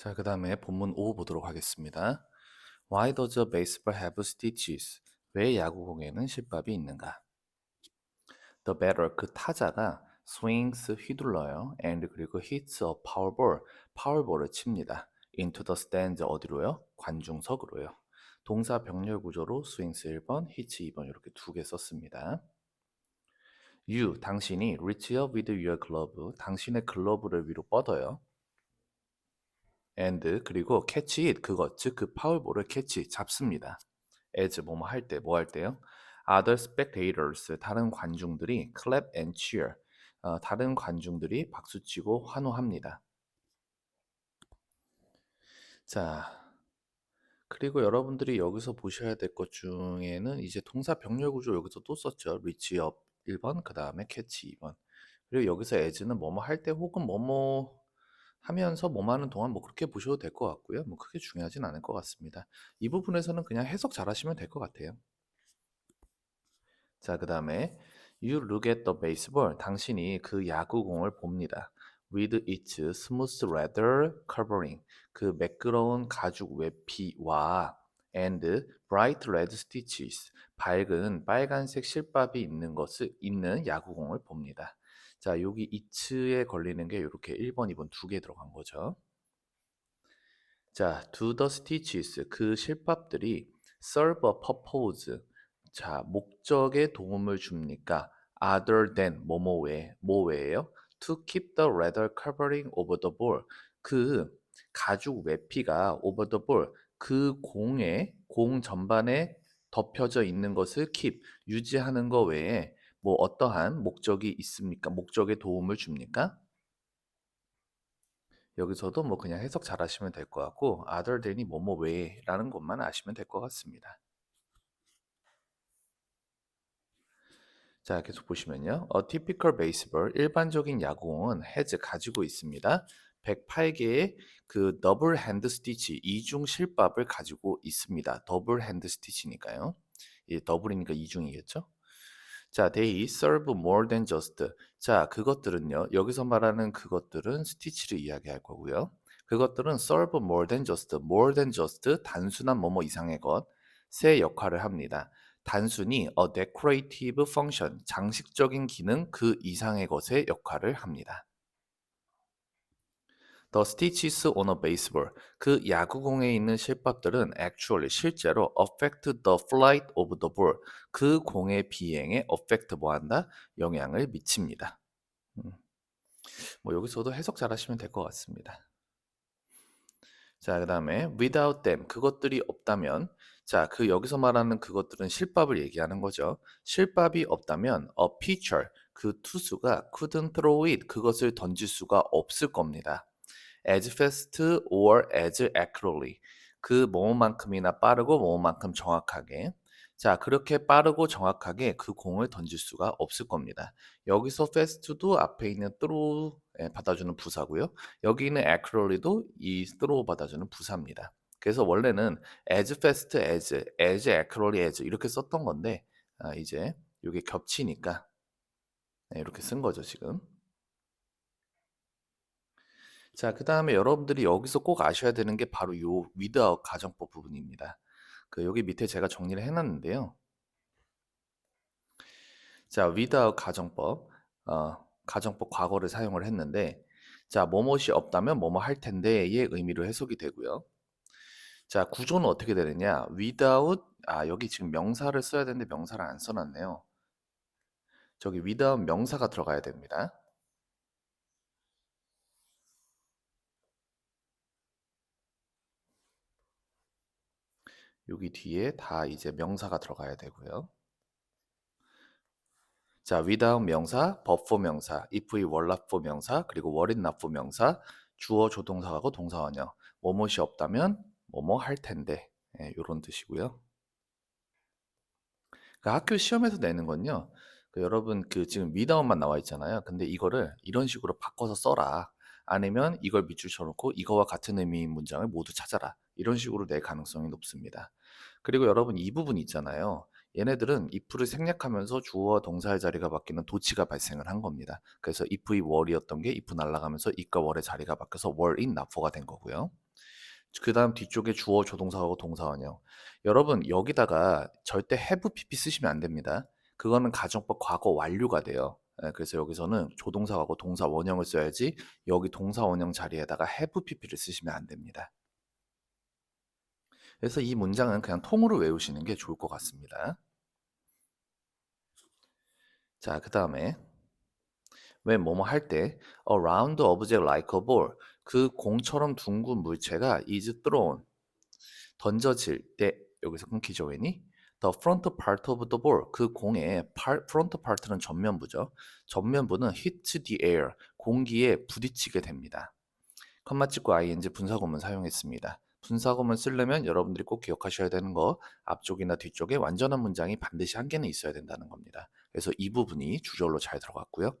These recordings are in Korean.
자, 그 다음에 본문 5 보도록 하겠습니다. Why does a baseball have stitches? 왜 야구공에는 실밥이 있는가? The batter, 그 타자가 swings, 휘둘러요. and 그리고 hits a power ball, 파워볼을 칩니다. into the stands, 어디로요? 관중석으로요. 동사 병렬 구조로 swings 1번, hits 2번 이렇게 두 개 썼습니다. You, 당신이 reach up with your glove, 당신의 글러브를 위로 뻗어요. And 그리고 catch it 그것 즉 그 파울볼을 캐치 잡습니다. as 뭐뭐 할 때 뭐 할 때요? other spectators 다른 관중들이 clap and cheer 어, 다른 관중들이 박수치고 환호합니다. 자 그리고 여러분들이 여기서 보셔야 될 것 중에는 이제 동사 병렬 구조 여기서 또 썼죠. reach up 1번 그 다음에 catch 2번 그리고 여기서 as는 뭐뭐 할 때 혹은 뭐뭐 하면서 뭐뭐 하는 동안 뭐 그렇게 보셔도 될 것 같고요. 뭐 크게 중요하진 않을 것 같습니다. 이 부분에서는 그냥 해석 잘 하시면 될 것 같아요. 자, 그 다음에 You look at the baseball. 당신이 그 야구공을 봅니다. With its smooth leather covering. 그 매끄러운 가죽 외피와 and bright red stitches. 밝은 빨간색 실밥이 있는 것을 있는 야구공을 봅니다. 자, 여기 it에 걸리는 게 이렇게 1번, 2번 두 개 들어간 거죠. 자, do the stitches 그 실밥들이 serve a purpose 자, 목적에 도움을 줍니까? other than 뭐뭐 외에 뭐 외에요? to keep the leather covering over the ball 그 가죽 외피가 over the ball 그 공에 공 전반에 덮여져 있는 것을 keep 유지하는 것 외에 뭐 어떠한 목적이 있습니까? 목적에 도움을 줍니까? 여기서도 뭐 그냥 해석 잘 하시면 될 것 같고 other than이 뭐뭐 외에라는 것만 아시면 될 것 같습니다. 자, 계속 보시면요. A typical baseball, 일반적인 야구공은 has 가지고 있습니다. 108개의 그 더블 핸드 스티치, 이중 실밥을 가지고 있습니다. 더블 핸드 스티치니까요. 이 더블이니까 이중이겠죠? 자, they serve more than just. 자, 그것들은요. 여기서 말하는 그것들은 스티치를 이야기할 거고요. 그것들은 serve more than just, more than just 단순한 뭐뭐 이상의 것의 역할을 합니다. 단순히 a decorative function, 장식적인 기능 그 이상의 것의 역할을 합니다. The stitches on a baseball. 그 야구공에 있는 실밥들은 actually 실제로 affect the flight of the ball. 그 공의 비행에 affect 뭐한다? 영향을 미칩니다. 음. 뭐 여기서도 해석 잘 하시면 될 것 같습니다. 자, 그 다음에 without them. 그것들이 없다면 자, 그 여기서 말하는 그것들은 실밥을 얘기하는 거죠. 실밥이 없다면 a pitcher 그 투수가 couldn't throw it 그것을 던질 수가 없을 겁니다. As fast or as accurately 그 뭐만큼이나 빠르고 뭐만큼 정확하게 자 그렇게 빠르고 정확하게 그 공을 던질 수가 없을 겁니다. 여기서 fast도 앞에 있는 throw 받아주는 부사고요. 여기 있는 accurately도 이 throw 받아주는 부사입니다. 그래서 원래는 as fast as, as accurately as 이렇게 썼던 건데 아, 이제 이게 겹치니까 네, 이렇게 쓴 거죠 지금. 자, 그 다음에 여러분들이 여기서 꼭 아셔야 되는 게 바로 요 without 가정법 부분입니다. 그 여기 밑에 제가 정리를 해놨는데요. 자, without 가정법, 어, 가정법 과거를 사용을 했는데, 자, 뭐뭇이 없다면 뭐뭐 할 텐데의 의미로 해석이 되고요. 자, 구조는 어떻게 되느냐? without, 아, 여기 지금 명사를 써야 되는데 명사를 안 써놨네요. 저기 without 명사가 들어가야 됩니다. 여기 뒤에 다 이제 명사가 들어가야 되고요. 자, without 명사, but for 명사, if we were not for 명사, 그리고 were it not for 명사, 주어 조동사하고 동사원형. 뭐뭇이 없다면 뭐뭐 할 텐데. 예, 요런 뜻이고요. 그 학교 시험에서 내는 건요. 그 여러분 그 지금 without만 나와 있잖아요. 근데 이거를 이런 식으로 바꿔서 써라. 아니면 이걸 밑줄 쳐놓고 이거와 같은 의미인 문장을 모두 찾아라. 이런 식으로 낼 가능성이 높습니다. 그리고 여러분 이 부분 있잖아요. 얘네들은 if를 생략하면서 주어와 동사의 자리가 바뀌는 도치가 발생을 한 겁니다. 그래서 if, were이었던 게 if 날아가면서 it과 were의 자리가 바뀌어서 not for가 된 거고요. 그 다음 뒤쪽에 주어 조동사하고 동사 원형. 여러분 여기다가 절대 have pp 쓰시면 안 됩니다. 그거는 가정법 과거 완료가 돼요. 예, 그래서 여기서는 조동사하고 동사 원형을 써야지 여기 동사 원형 자리에다가 have pp를 쓰시면 안 됩니다. 그래서 이 문장은 그냥 통으로 외우시는 게 좋을 것 같습니다. 자, 그 다음에 when 뭐뭐 할 때 a round object like a ball 그 공처럼 둥근 물체가 is thrown 던져질 때 여기서 끊기죠 when이 the front part of the ball 그 공의 part, front part는 전면부죠. 전면부는 hit the air 공기에 부딪히게 됩니다. 컴마 찍고 ing 분사구문 사용했습니다 분사구문 쓰려면 여러분들이 꼭 기억하셔야 되는 거 앞쪽이나 뒤쪽에 완전한 문장이 반드시 한 개는 있어야 된다는 겁니다 그래서 이 부분이 주절로 잘 들어갔고요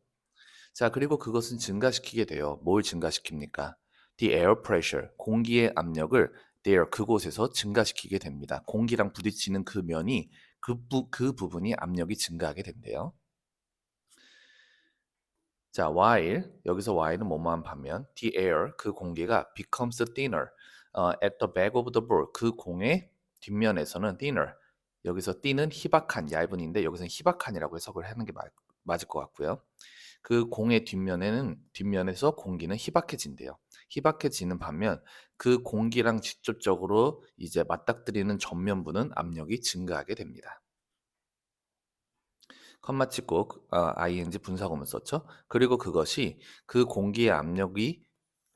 자, 그리고 그것은 증가시키게 돼요. 뭘 증가시킵니까? The air pressure, 공기의 압력을 there, 그곳에서 증가시키게 됩니다. 공기랑 부딪히는 그 면이 그, 부, 그 부분이 압력이 증가하게 된대요. 자, while 여기서 while은 뭐뭐한 반면 the air 그 공기가 becomes thinner 어, at the back of the ball 그 공의 뒷면에서는 thinner 여기서 thin은 희박한 얇은인데 여기서는 희박한이라고 해석을 하는 게 맞, 맞을 것 같고요. 그 공의 뒷면에는 뒷면에서 공기는 희박해진대요. 희박해지는 반면 그 공기랑 직접적으로 이제 맞닥뜨리는 전면부는 압력이 증가하게 됩니다. 컴마 찍고 어, ing 분사구문 썼죠. 그리고 그것이 그 공기의 압력이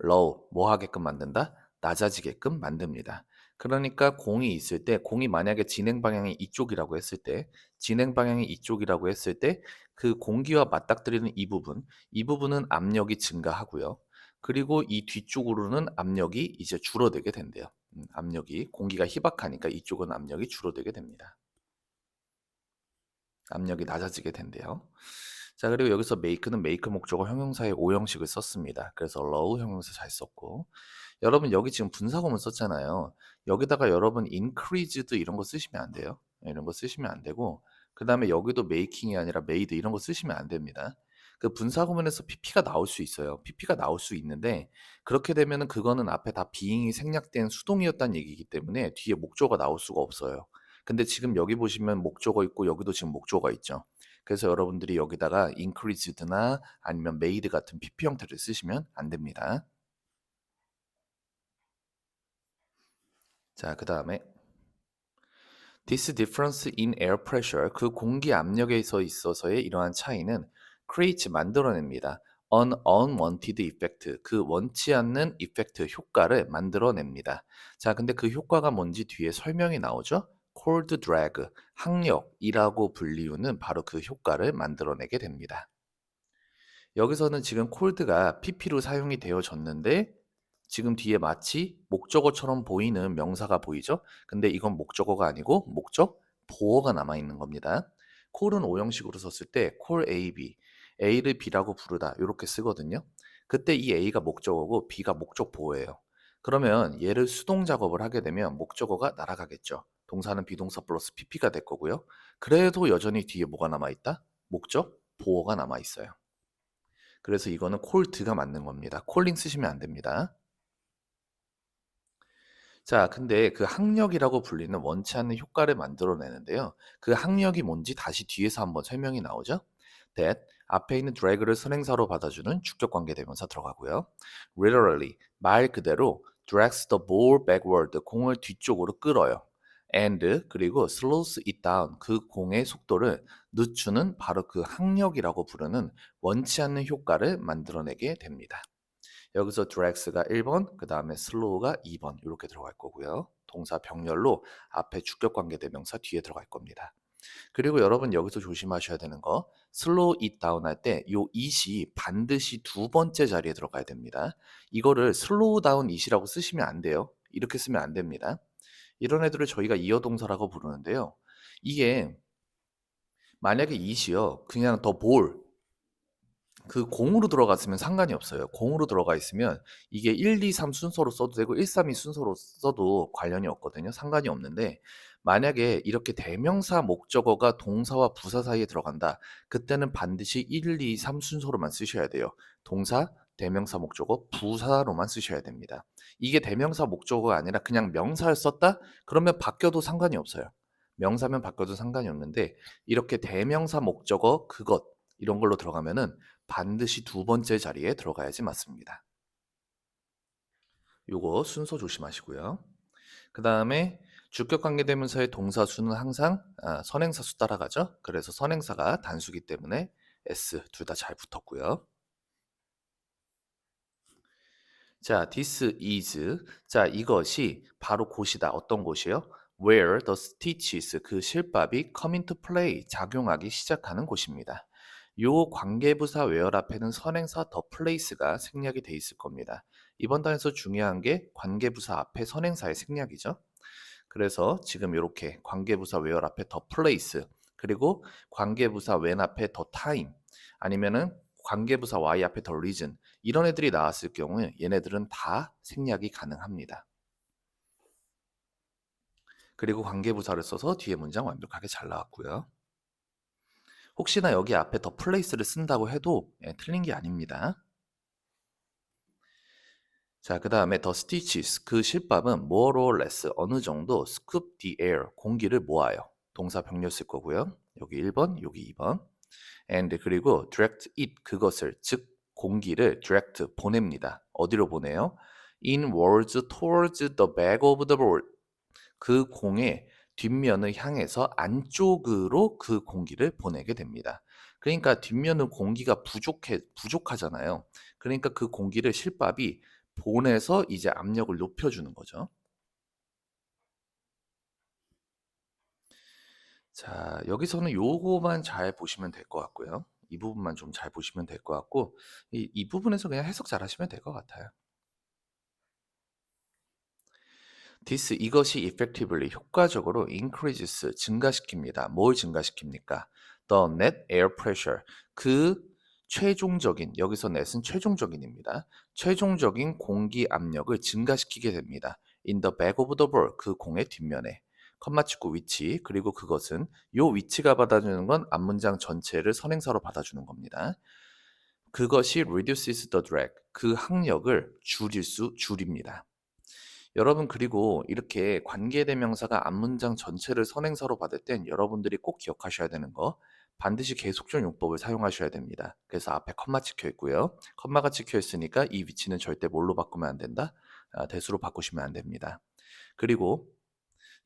low 뭐 하게끔 만든다? 낮아지게끔 만듭니다. 그러니까 공이 있을 때 공이 만약에 진행 방향이 이쪽이라고 했을 때 진행 방향이 이쪽이라고 했을 때 그 공기와 맞닥뜨리는 이 부분 이 부분은 압력이 증가하고요. 그리고 이 뒤쪽으로는 압력이 이제 줄어들게 된대요. 음, 압력이 공기가 희박하니까 이쪽은 압력이 줄어들게 됩니다. 압력이 낮아지게 된대요. 자 그리고 여기서 make는 make 목적어 형용사의 오형식을 썼습니다. 그래서 low 형용사 잘 썼고 여러분 여기 지금 분사구문 썼잖아요. 여기다가 여러분 increased 이런 거 쓰시면 안 돼요. 이런 거 쓰시면 안 되고 그 다음에 여기도 making이 아니라 made 이런 거 쓰시면 안 됩니다. 그 분사구문에서 pp가 나올 수 있어요. pp가 나올 수 있는데 그렇게 되면은 그거는 앞에 다 being이 생략된 수동이었다는 얘기이기 때문에 뒤에 목적어가 나올 수가 없어요. 근데 지금 여기 보시면 목적어 있고 여기도 지금 목적어가 있죠. 그래서 여러분들이 여기다가 increased나 아니면 made 같은 pp 형태를 쓰시면 안 됩니다. 자, 그 다음에 This difference in air pressure, 그 공기 압력에 있어서의 이러한 차이는 creates 만들어냅니다. an unwanted effect, 그 원치 않는 effect 효과를 만들어냅니다. 자, 근데 그 효과가 뭔지 뒤에 설명이 나오죠? Cold drag, 항력이라고 불리우는 바로 그 효과를 만들어내게 됩니다. 여기서는 지금 cold가 pp로 사용이 되어졌는데 지금 뒤에 마치 목적어처럼 보이는 명사가 보이죠? 근데 이건 목적어가 아니고 목적 보어가 남아 있는 겁니다. 콜은 오형식으로 썼을 때 콜 A, B, A를 B라고 부르다 이렇게 쓰거든요. 그때 이 A가 목적어고 B가 목적 보어예요. 그러면 얘를 수동 작업을 하게 되면 목적어가 날아가겠죠. 동사는 비동사 플러스 PP가 될 거고요. 그래도 여전히 뒤에 뭐가 남아 있다? 목적 보어가 남아 있어요. 그래서 이거는 콜드가 맞는 겁니다. 콜링 쓰시면 안 됩니다. 자, 근데 그 학력이라고 불리는 원치 않는 효과를 만들어내는데요. 그 학력이 뭔지 다시 뒤에서 한번 설명이 나오죠. that 앞에 있는 drag를 선행사로 받아주는 주격 관계 대명사 들어가고요. literally 말 그대로 drags the ball backward 공을 뒤쪽으로 끌어요. And 그리고 slows it down 그 공의 속도를 늦추는 바로 그 학력이라고 부르는 원치 않는 효과를 만들어내게 됩니다. 여기서 drags가 1번, 그 다음에 slow가 2번 이렇게 들어갈 거고요. 동사 병렬로 앞에 주격 관계 대명사 뒤에 들어갈 겁니다. 그리고 여러분 여기서 조심하셔야 되는 거 slow it down 할때요 it이 반드시 두 번째 자리에 들어가야 됩니다. 이거를 slow down it이라고 쓰시면 안 돼요. 이렇게 쓰면 안 됩니다. 이런 애들을 저희가 이어동사라고 부르는데요. 이게 만약에 it이요. 그냥 더 볼, 그 공으로 들어갔으면 상관이 없어요. 공으로 들어가 있으면 이게 1, 2, 3 순서로 써도 되고 1, 3, 2 순서로 써도 관련이 없거든요. 상관이 없는데 만약에 이렇게 대명사 목적어가 동사와 부사 사이에 들어간다. 그때는 반드시 1, 2, 3 순서로만 쓰셔야 돼요. 동사, 대명사 목적어 부사로만 쓰셔야 됩니다. 이게 대명사 목적어가 아니라 그냥 명사를 썼다? 그러면 바뀌어도 상관이 없어요. 명사면 바뀌어도 상관이 없는데 이렇게 대명사 목적어 그것 이런 걸로 들어가면은 반드시 두 번째 자리에 들어가야지 맞습니다. 요거 순서 조심하시고요. 그 다음에 주격 관계대명사의 동사수는 항상 아, 선행사수 따라가죠. 그래서 선행사가 단수기 때문에 S 둘 다 잘 붙었고요. 자, this is. 자, 이것이 바로 곳이다. 어떤 곳이요? Where the stitches, 그 실밥이 come into play, 작용하기 시작하는 곳입니다. 요 관계부사 where 앞에는 선행사 the place가 생략이 돼 있을 겁니다. 이번 단에서 중요한 게 관계부사 앞에 선행사의 생략이죠. 그래서 지금 이렇게 관계부사 where 앞에 the place, 그리고 관계부사 when 앞에 the time, 아니면은 관계부사 y 앞에 the reason 이런 애들이 나왔을 경우에 얘네들은 다 생략이 가능합니다. 그리고 관계부사를 써서 뒤에 문장 완벽하게 잘 나왔고요. 혹시나 여기 앞에 더 플레이스를 쓴다고 해도 예, 틀린 게 아닙니다. 자, 그 다음에 더 stitches 그 실밥은 more or less 어느 정도 scoop the air 공기를 모아요. 동사 병렬 쓸 거고요. 여기 1번, 여기 2번. and 그리고 direct it 그것을 즉 공기를 direct 보냅니다. 어디로 보내요? inwards towards the back of the board. 그 공의 뒷면을 향해서 안쪽으로 그 공기를 보내게 됩니다. 그러니까 뒷면은 공기가 부족해 부족하잖아요. 그러니까 그 공기를 실밥이 보내서 이제 압력을 높여 주는 거죠. 자, 여기서는 요거만 잘 보시면 될 것 같고요. 이 부분만 좀 잘 보시면 될 것 같고, 이, 이 부분에서 그냥 해석 잘 하시면 될 것 같아요. this 이것이 effectively 효과적으로 increases 증가시킵니다. 뭘 증가시킵니까? the net air pressure 그 최종적인 여기서 net은 최종적인입니다. 최종적인 공기 압력을 증가시키게 됩니다. in the back of the ball 그 공의 뒷면에 컴마 찍고 위치 그리고 그것은 요 위치가 받아주는 건 앞문장 전체를 선행사로 받아주는 겁니다. 그것이 reduces the drag 그 항력을 줄일 수 줄입니다. 여러분 그리고 이렇게 관계대명사가 앞문장 전체를 선행사로 받을 땐 여러분들이 꼭 기억하셔야 되는 거 반드시 계속적 용법을 사용하셔야 됩니다. 그래서 앞에 컴마 찍혀 있고요. 컴마가 찍혀 있으니까 이 위치는 절대 뭘로 바꾸면 안 된다? 아, 대수로 바꾸시면 안 됩니다. 그리고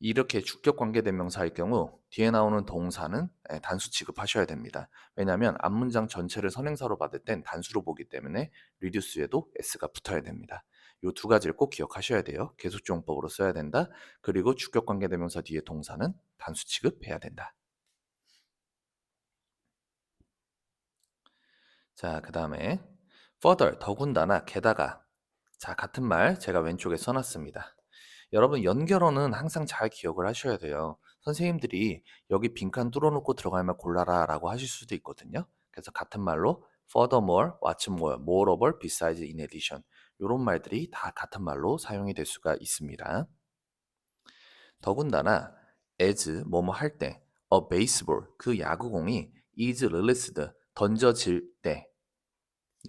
이렇게 주격 관계대명사일 경우 뒤에 나오는 동사는 예, 단수 취급하셔야 됩니다. 왜냐하면 앞문장 전체를 선행사로 받을 땐 단수로 보기 때문에 reduce에도 s가 붙어야 됩니다. 이 두 가지를 꼭 기억하셔야 돼요. 계속종법으로 써야 된다. 그리고 주격 관계대명사 뒤에 동사는 단수 취급해야 된다. 자, 그 다음에 further, 더군다나, 게다가 자, 같은 말 제가 왼쪽에 써놨습니다. 여러분 연결어는 항상 잘 기억을 하셔야 돼요. 선생님들이 여기 빈칸 뚫어놓고 들어갈 말 골라라 라고 하실 수도 있거든요. 그래서 같은 말로 furthermore, what's more, moreover, besides, in addition 이런 말들이 다 같은 말로 사용이 될 수가 있습니다. 더군다나 as 뭐뭐 할 때, a baseball 그 야구공이 is released 던져질 때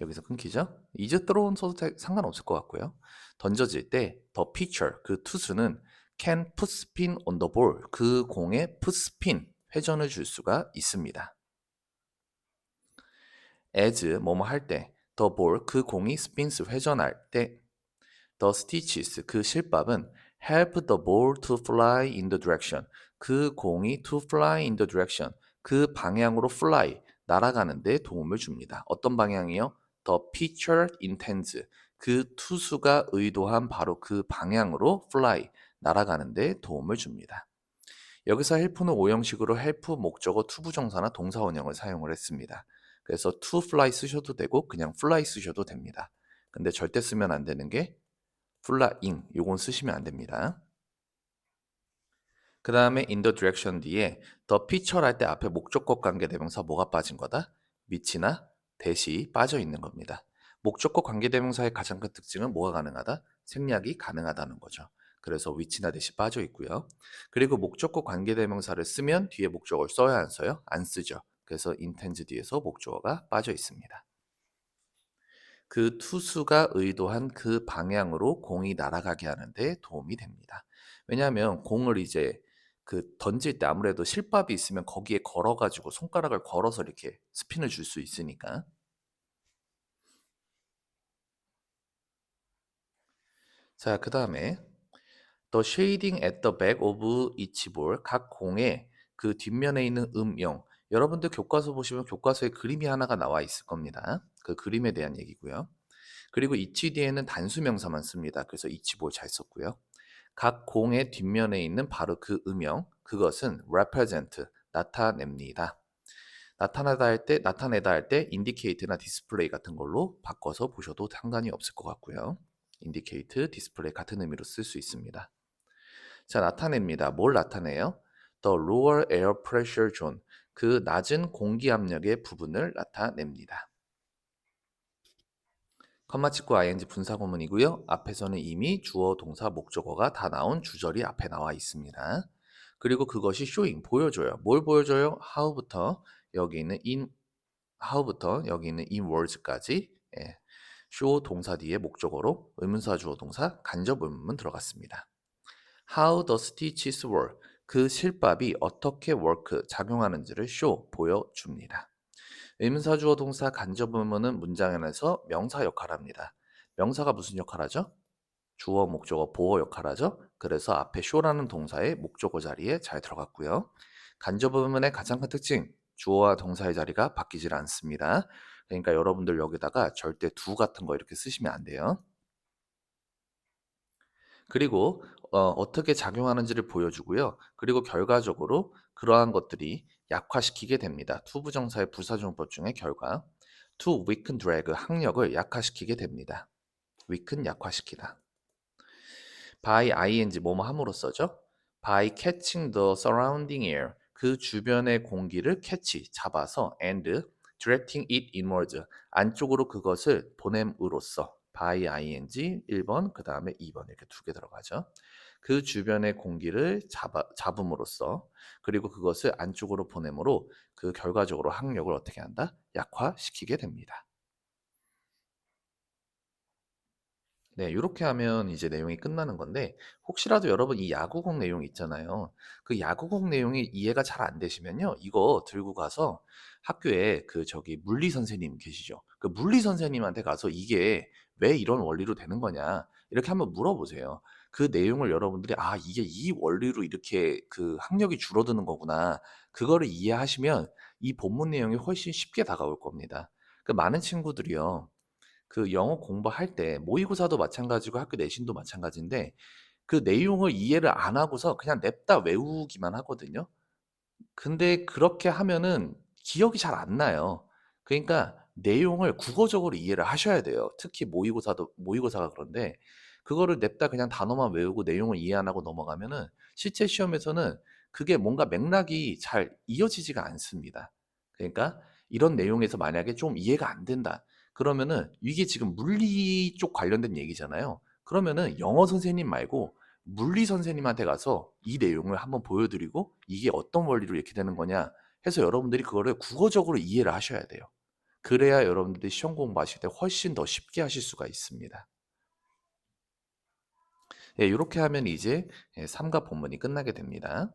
여기서 끊기죠? thrown 써도 상관없을 것 같고요. 던져질 때 the pitcher 그 투수는 can put spin on the ball 그 공에 put spin 회전을 줄 수가 있습니다. as 뭐뭐 할 때 the ball 그 공이 spins 회전할 때 the stitches 그 실밥은 help the ball to fly in the direction 그 공이 to fly in the direction 그 방향으로 fly 날아가는데 도움을 줍니다. 어떤 방향이요? The pitcher intends 그 투수가 의도한 바로 그 방향으로 fly 날아가는데 도움을 줍니다. 여기서 help는 오형식으로 help 목적어 투부정사나 동사 원형을 사용을 했습니다. 그래서 to fly 쓰셔도 되고 그냥 fly 쓰셔도 됩니다. 근데 절대 쓰면 안 되는 게 flying 요건 쓰시면 안 됩니다. 그 다음에 in the direction 뒤에 the picture 할 때 앞에 목적격 관계 대명사 뭐가 빠진 거다? 밑이나 대시 빠져 있는 겁니다. 목적격 관계대명사의 가장 큰 특징은 뭐가 가능하다? 생략이 가능하다는 거죠. 그래서 위치나 대시 빠져 있고요. 그리고 목적격 관계대명사를 쓰면 뒤에 목적어를 써야 안 써요? 안 쓰죠. 그래서 intends 뒤에서 목적어가 빠져 있습니다. 그 투수가 의도한 그 방향으로 공이 날아가게 하는 데 도움이 됩니다. 왜냐하면 공을 이제 그 던질 때 아무래도 실밥이 있으면 거기에 걸어 가지고 손가락을 걸어서 이렇게 스핀을 줄 수 있으니까. 자, 그 다음에 The shading at the back of each ball 각 공의 그 뒷면에 있는 음영 여러분들 교과서 보시면 교과서에 그림이 하나가 나와 있을 겁니다. 그 그림에 대한 얘기고요. 그리고 each 뒤에는 단수 명사만 씁니다. 그래서 each ball 잘 썼고요. 각 공의 뒷면에 있는 바로 그 음영 그것은 represent 나타냅니다. 나타나다 할 때 나타내다 할 때 indicate나 display 같은 걸로 바꿔서 보셔도 상관이 없을 것 같고요. indicate, display 같은 의미로 쓸 수 있습니다. 자, 나타냅니다. 뭘 나타내요? The lower air pressure zone. 그 낮은 공기 압력의 부분을 나타냅니다. 컴마 찍고 ing 분사구문이고요. 앞에서는 이미 주어, 동사, 목적어가 다 나온 주절이 앞에 나와 있습니다. 그리고 그것이 showing, 보여줘요. 뭘 보여줘요? how부터 여기 있는 in, how부터 여기 있는 in words까지 예. show 동사 뒤에 목적어로 의문사, 주어, 동사, 간접 의문문 들어갔습니다. How the stitches work. 그 실밥이 어떻게 work, 작용하는지를 show, 보여줍니다. 의문사, 주어, 동사, 간접 의문은 문장 안에서 명사 역할을 합니다. 명사가 무슨 역할 하죠? 주어, 목적어, 보어 역할 하죠? 그래서 앞에 show라는 동사의 목적어 자리에 잘 들어갔고요. 간접 의문의 가장 큰 특징, 주어와 동사의 자리가 바뀌질 않습니다. 그러니까 여러분들 여기다가 절대 두 같은 거 이렇게 쓰시면 안 돼요. 그리고 어, 떻게 작용하는지를 보여주고요. 그리고 결과적으로 그러한 것들이 약화시키게 됩니다. 투부정사의 부사용법 중에 결과 to weaken drag 항력을 약화시키게 됩니다. weaken 약화시키다. by ing 뭐뭐 함으로써죠. by catching the surrounding air 그 주변의 공기를 캐치 잡아서 and directing it inwards 안쪽으로 그것을 보냄으로써 by ing 1번 그 다음에 2번 이렇게 두 개 들어가죠. 그 주변의 공기를 잡아, 잡음으로써 그리고 그것을 안쪽으로 보내므로 그 결과적으로 항력을 어떻게 한다? 약화시키게 됩니다. 네, 이렇게 하면 이제 내용이 끝나는 건데 혹시라도 여러분 이 야구공 내용 있잖아요. 그 야구공 내용이 이해가 잘 안 되시면요. 이거 들고 가서 학교에 그 저기 물리 선생님 계시죠. 그 물리 선생님한테 가서 이게 왜 이런 원리로 되는 거냐 이렇게 한번 물어보세요. 그 내용을 여러분들이 아 이게 이 원리로 이렇게 그 학력이 줄어드는 거구나 그거를 이해하시면 이 본문 내용이 훨씬 쉽게 다가올 겁니다. 그 많은 친구들이요. 그 영어 공부할 때 모의고사도 마찬가지고 학교 내신도 마찬가지인데 그 내용을 이해를 안 하고서 그냥 냅다 외우기만 하거든요. 근데 그렇게 하면은 기억이 잘 안 나요. 그러니까 내용을 국어적으로 이해를 하셔야 돼요. 특히 모의고사도 모의고사가 그런데 그거를 냅다 그냥 단어만 외우고 내용을 이해 안 하고 넘어가면은 실제 시험에서는 그게 뭔가 맥락이 잘 이어지지가 않습니다. 그러니까 이런 내용에서 만약에 좀 이해가 안 된다. 그러면은 이게 지금 물리 쪽 관련된 얘기잖아요. 그러면은 영어 선생님 말고 물리 선생님한테 가서 이 내용을 한번 보여드리고 이게 어떤 원리로 이렇게 되는 거냐 해서 여러분들이 그거를 국어적으로 이해를 하셔야 돼요. 그래야 여러분들이 시험 공부하실 때 훨씬 더 쉽게 하실 수가 있습니다. 예, 이렇게 하면 이제 예, 삼가 본문이 끝나게 됩니다.